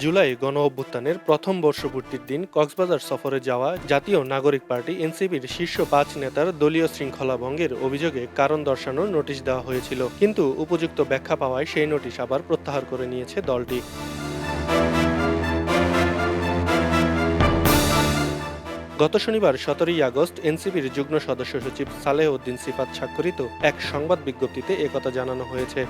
জুলাই গণ অভ্যুত্থানের প্রথম বর্ষপূর্তির দিন কক্সবাজার সফরে যাওয়া জাতীয় নাগরিক পার্টি এনসিপির শীর্ষ পাঁচ নেতার দলীয় শৃঙ্খলা ভঙ্গের অভিযোগে কারণ দর্শানোর নোটিশ দেওয়া হয়েছিল। কিন্তু উপযুক্ত ব্যাখ্যা পাওয়ায় সেই নোটিশ আবার প্রত্যাহার করে নিয়েছে দলটি। গত শনিবার সতেরোই আগস্ট এনসিপির যুগ্ম সদস্য সচিব সালেহ উদ্দিন সিফাত স্বাক্ষরিত এক সংবাদ বিজ্ঞপ্তিতে একথা জানানো হয়েছে।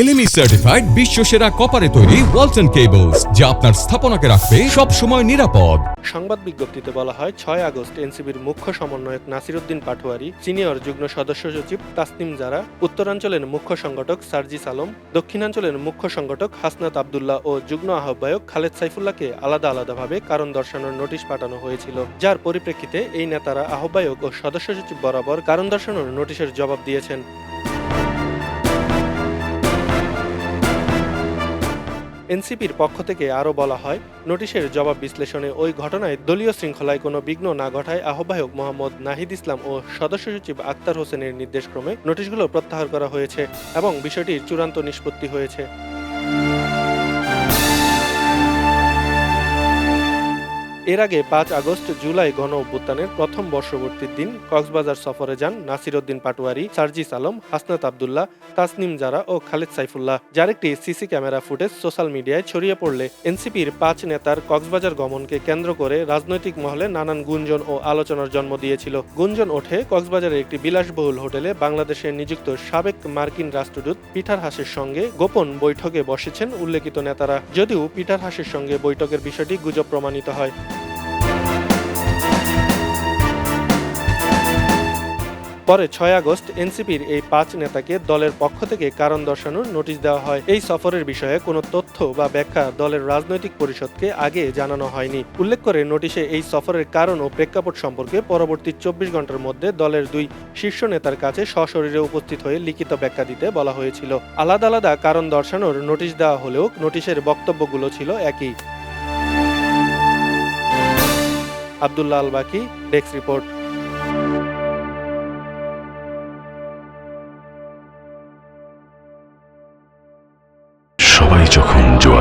এলএমই সার্টিফাইড বিশ্ব সেরা কপারে তৈরি ওয়ালটন কেবলস যা আপনার স্থাপনাকে রাখবে সব সময় নিরাপদ। সংবাদ বিজ্ঞপ্তিতে বলা হয়, ছয় আগস্ট এনসিবির মুখ্য সমন্বয়ক নাসিরুদ্দিন পাটোয়ারি, সিনিয়র যুগ্ম সদস্য সচিব তাসনিম জারা, উত্তরাঞ্চলের মুখ্য সংগঠক সার্জিস আলম, দক্ষিণাঞ্চলের মুখ্য সংগঠক হাসনাত আবদুল্লাহ ও যুগ্ম আহ্বায়ক খালেদ সাইফুল্লাহকে আলাদা আলাদাভাবে কারণ দর্শানোর নোটিশ পাঠানো হয়েছিল। যার পরিপ্রেক্ষিতে এই নেতারা আহ্বায়ক ও সদস্য সচিব বরাবর কারণ দর্শানোর নোটিশের জবাব দিয়েছেন। এনসিপির পক্ষ থেকে আরও বলা হয়, নোটিশের জবাব বিশ্লেষণে ওই ঘটনায় দলীয় শৃঙ্খলায় কোনো বিঘ্ন না ঘটায় আহ্বায়ক মোহাম্মদ নাহিদ ইসলাম ও সদস্য সচিব আক্তার হোসেনের নির্দেশক্রমে নোটিশগুলো প্রত্যাহার করা হয়েছে এবং বিষয়টির চূড়ান্ত নিষ্পত্তি হয়েছে। এর আগে পাঁচ আগস্ট জুলাই গণ অভ্যুত্থানের প্রথম বর্ষবর্তীর দিন কক্সবাজার সফরে যান নাসিরউদ্দিন পাটোয়ারি, সার্জিস আলম, হাসনাত আবদুল্লাহ, তাসনিম জারা ও খালেদ সাইফুল্লাহ, যার একটি সিসি ক্যামেরা ফুটেজ সোশ্যাল মিডিয়ায় ছড়িয়ে পড়লে এনসিপির পাঁচ নেতার কক্সবাজার গমনকে কেন্দ্র করে রাজনৈতিক মহলে নানান গুঞ্জন ও আলোচনার জন্ম দিয়েছিল। গুঞ্জন ওঠে কক্সবাজারের একটি বিলাসবহুল হোটেলে বাংলাদেশে নিযুক্ত সাবেক মার্কিন রাষ্ট্রদূত পিঠার হাসের সঙ্গে গোপন বৈঠকে বসেছেন উল্লেখিত নেতারা। যদিও পিঠার হাসের সঙ্গে বৈঠকের বিষয়টি গুজব প্রমাণিত হয়। পরে ছয় আগস্ট এনসিপির এই পাঁচ নেতাকে দলের পক্ষ থেকে কারণ দর্শানোর নোটিশ দেওয়া হয়। এই সফরের বিষয়ে কোনো তথ্য বা ব্যাখ্যা দলের রাজনৈতিক পরিষদকে আগে জানানো হয়নি। উল্লেখ করে নোটিশে এই সফরের কারণ ও প্রেক্ষাপট সম্পর্কে পরবর্তী চব্বিশ ঘণ্টার মধ্যে দলের দুই শীর্ষ নেতার কাছে সশরীরে উপস্থিত হয়ে লিখিত ব্যাখ্যা দিতে বলা হয়েছিল। আলাদা আলাদা কারণ দর্শানোর নোটিশ দেওয়া হলেও নোটিশের বক্তব্যগুলো ছিল একই। আবদুল্লাহ আল বাকি ডেস্ক রিপোর্ট।